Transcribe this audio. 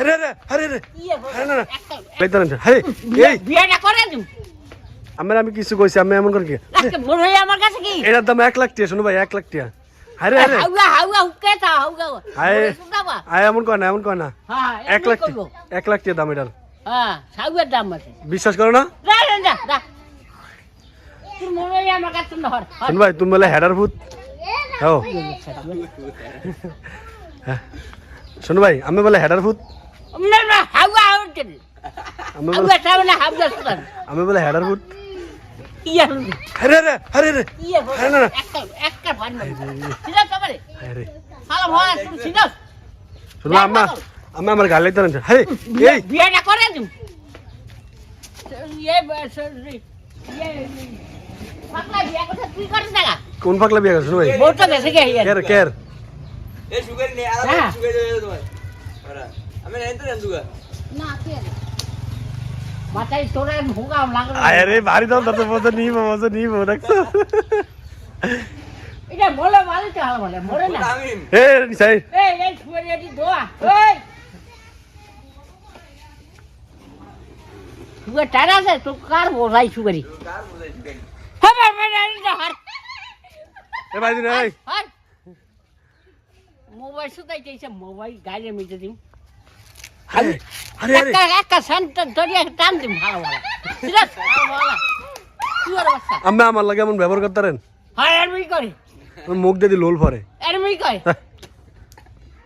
আরে আরে আরে আরে। আরে না না। আরে এই। বিয়েটা করে দিম আমার আমি কিছু কইছি আমি এমন করে কি? আজকে মনে হয় আমার কাছে কি? এটার দাম এক লাখ টিয়া শুনো ভাই এক লাখ টিয়া। আরে হুকে তা এমন কয় না এমন কয় না। হ্যাঁ এক লাখ এক লাখ টিয়া দাম এটার। হ্যাঁ সাউয়ের দাম আছে। বিশ্বাস করো না? যা যা যা যা। তোর হয় আমার কাছে না হর ভাই তুমি বলে হেডার ভূত। হ্যাঁ। শোনো ভাই আমি বলে হেডার ভূত। হাউগা আমি বলে হাউগা তাও না হাউগা আমি বলে হেডার ভূত ইয়ে আরে আরে আরে আরে ইয়ে আরে। না না। একটা একটা ভান সিনা সবারে আরে সালা ভয় তুমি সিনা শোনো আম্মা আমি আমার গালে তো। আরে এই। বিয়েটা করে দিম। ইয়ে ইয়ে পাকলা বিয়ে কথা তুই করে দেখা কোন পাগলা বিয়ে করছ ভাই? বউটা বেঁচে গিয়ে কের কের? এ সুগার নেই আর। সুগার দেবে তোমার। আমি নাই তো সুগার মাথায় তোরা ভোগাম লাগল আরে ভারী দাম তত মজা নিব মজা নিব দেখছ এটা বলে ভালো তো ভালো বলে মরে না আমি এ নিসাই এই এই শুয়ে রেডি দোয়া এই শুয়ে টানা আছে তো কার বোঝাই শুয়ারি কার বুঝাই সুগার হবে হবে না হার এ ভাই দিন এই হার মোবাইল সুতাই চাইছে মোবাইল গাড়ি মিটে দিম আরে আরে। আরে একটা সেন্টার ধরিয়ে টান দিম ভালো ভালো আমি আমার লাগে এমন ব্যবহার করতে পারেন? করে। মুখ দিয়ে লোল ফরে হ্যাঁ।